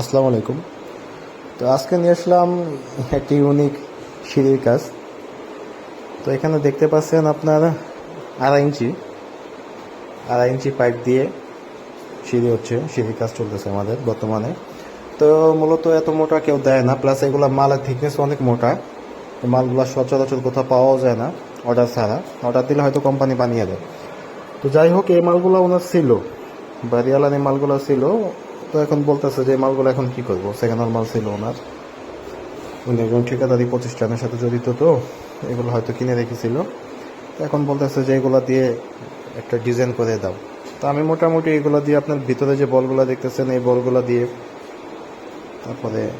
আসসালামু আলাইকুম। তো আজকে নিয়ে আসলাম একটি ইউনিক সিঁড়ির কাজ। তো এখানে দেখতে পাচ্ছেন আপনার আড়াই ইঞ্চি আড়াই ইঞ্চি পাইপ দিয়ে সিঁড়ি হচ্ছে, সিঁড়ির কাজ চলতেছে আমাদের বর্তমানে। তো মূলত এত মোটা কেউ দেয় না প্লাস এগুলো মালের থিকনেস অনেক মোটা। মালগুলো সচরাচর কোথাও পাওয়াও যায় না অর্ডার ছাড়া। অর্ডার দিলে হয়তো কোম্পানি বানিয়ে দেয়। তো যাই হোক, এই মালগুলো ওনার ছিল। বাড়িওয়ালার মালগুলো ছিল, তো এখন বলতেছে যে মালগুলো এখন কি করব? সেকেন্ড মাল ছিল ওনার। উনি একজন ঠিকাদারি প্রতিষ্ঠানের সাথে জড়িত তো, এগুলো হয়তো কিনে রেখেছিল। তো এখন বলতেছে যে এগুলো দিয়ে একটা ডিজাইন করে দাও। তো আমি মোটামুটি এগুলো দিয়ে আপনার ভিতরে যে বলগুলো দেখতেছেন, এই বলগুলো দিয়ে তারপরে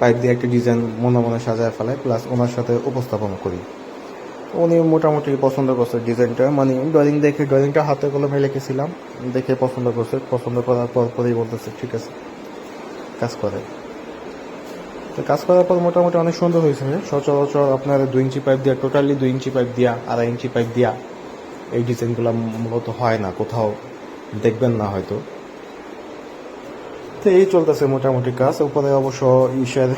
পাইপ দিয়ে একটা ডিজাইন মনে মনে সাজায় ফেলায় প্লাস ওনার সাথে উপস্থাপন করি। উনি মোটামুটি পছন্দ করছে ডিজাইনটা। মানে ড্রয়িং দেখে ড্রয়িংটা হাতে কলমে লিখেছিলাম, দেখে পছন্দ করছে। পছন্দ করার পর পরেই বলতেছে, ঠিক আছে, কাজ করে। তো কাজ করার পর মোটামুটি অনেক সুন্দর হয়েছে। সচরাচর আপনার দুই ইঞ্চি পাইপ দিয়া টোটালি দুই ইঞ্চি পাইপ দিয়া, আড়াই ইঞ্চি পাইপ দিয়া এই ডিজাইনগুলো মূলত হয় না। কোথাও দেখবেন না হয়তো। তো এই চলতেছে মোটামুটি কাজ। উপরে অবশ্য ইসের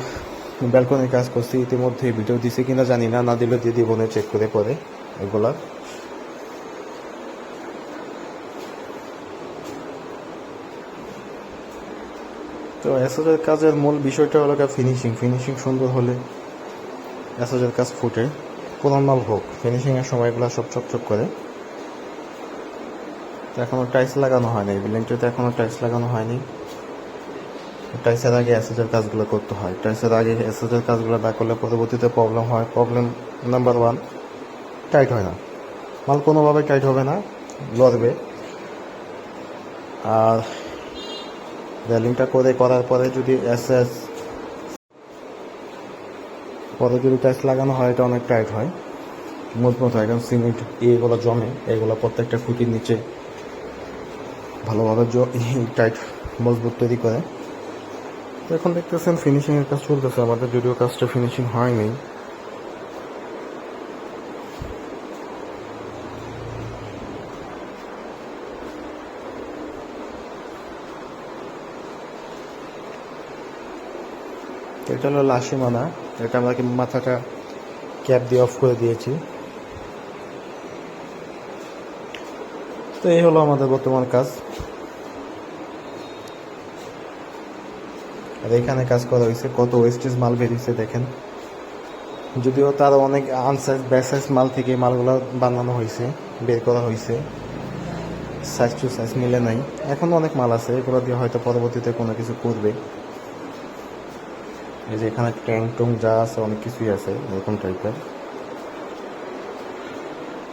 ব্যালকনির কাজ করছি, ইতিমধ্যে ভিডিও দিছে কিনা জানি না না দিলে দিয়ে দিব চেক করে পরে এগুলা তো এসএসের কাজের মূল বিষয়টা হলো ফিনিশিং ফিনিশিং সুন্দর হলে এসএসের কাজ ফুটে পুরান মাল হোক ফিনিশিং এর সময়গুলো সব চকচক করে। তো এখনও টাইলস লাগানো হয়নি বিল্ডিংটাতে এখনও টাইলস লাগানো হয়নি। টাইসের আগে অ্যাসেজের কাজগুলো করতে হয়। টাইসের আগে অ্যাসেজের কাজগুলো না করলে পরবর্তীতে প্রবলেম হয়। প্রবলেম নাম্বার ওয়ান টাইট হয় না। মাল কোনোভাবে টাইট হবে না, লড়বে। আর রেলিংটা করে করার পরে যদি এসএস পরে যদি টাইস লাগানো হয়, এটা অনেক টাইট হয়। মজবুত হয় কারণ সিমেন্ট এগুলো জমে, এগুলো প্রত্যেকটা খুঁটির নিচে ভালোভাবে টাইট মজবুত তৈরি করে। এখন দেখতেছেন ফিনিশিং এর কাজ চলতেছে, আমাদের যদিও কাজটা ফিনিশিং হয়নি। এটা হলো লাশি মানা, এটা আমরা কি মাথাটা ক্যাপ দিয়ে অফ করে দিয়েছি। তো এই হলো আমাদের বর্তমান কাজ। আর এখানে কাজ করা হয়েছে, কত ওয়েস্টেজ মাল বেরিয়েছে দেখেন। যদিও তার অনেক আনসাইজ ব্যাসাইজ মাল থেকে মালগুলো বানানো হয়েছে, বের করা হয়েছে। সাইজ টু সাইজ মিলে নাই। এখনও অনেক মাল আছে, এগুলো দিয়ে হয়তো পরবর্তীতে কোনো কিছু করবে। এই যে এখানে ট্যাং টুং যা আছে, অনেক কিছুই আছে, এরকম টাইপের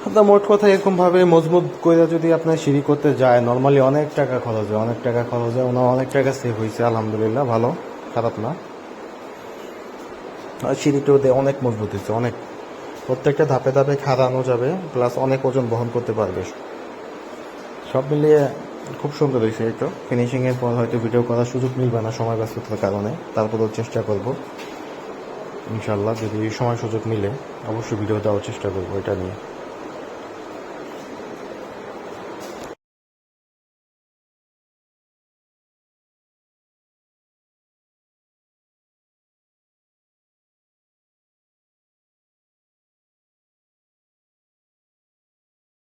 আপনার মোট কথা এরকম ভাবে মজবুত করে যদি আপনার সিঁড়ি করতে যায় নর্মালি অনেক টাকা খরচ হয়, অনেক টাকা খরচ হয় ওনার অনেক টাকা সেভ হয়েছে, আলহামদুলিল্লাহ, ভালো, খারাপ না। আর সিঁড়িটাও অনেক মজবুত হয়েছে, অনেক। প্রত্যেকটা ধাপে ধাপে খাড়ানো যাবে প্লাস অনেক ওজন বহন করতে পারবে। সব মিলিয়ে খুব সুন্দর হয়েছে এই ফিনিশিংয়ের পর হয়তো ভিডিও করার সুযোগ মিলবে না সময় ব্যস্ততার কারণে, তারপরেও চেষ্টা করব। ইনশাল্লাহ যদি সময় সুযোগ মিলে, অবশ্যই ভিডিও দেওয়ার চেষ্টা করব এটা নিয়ে।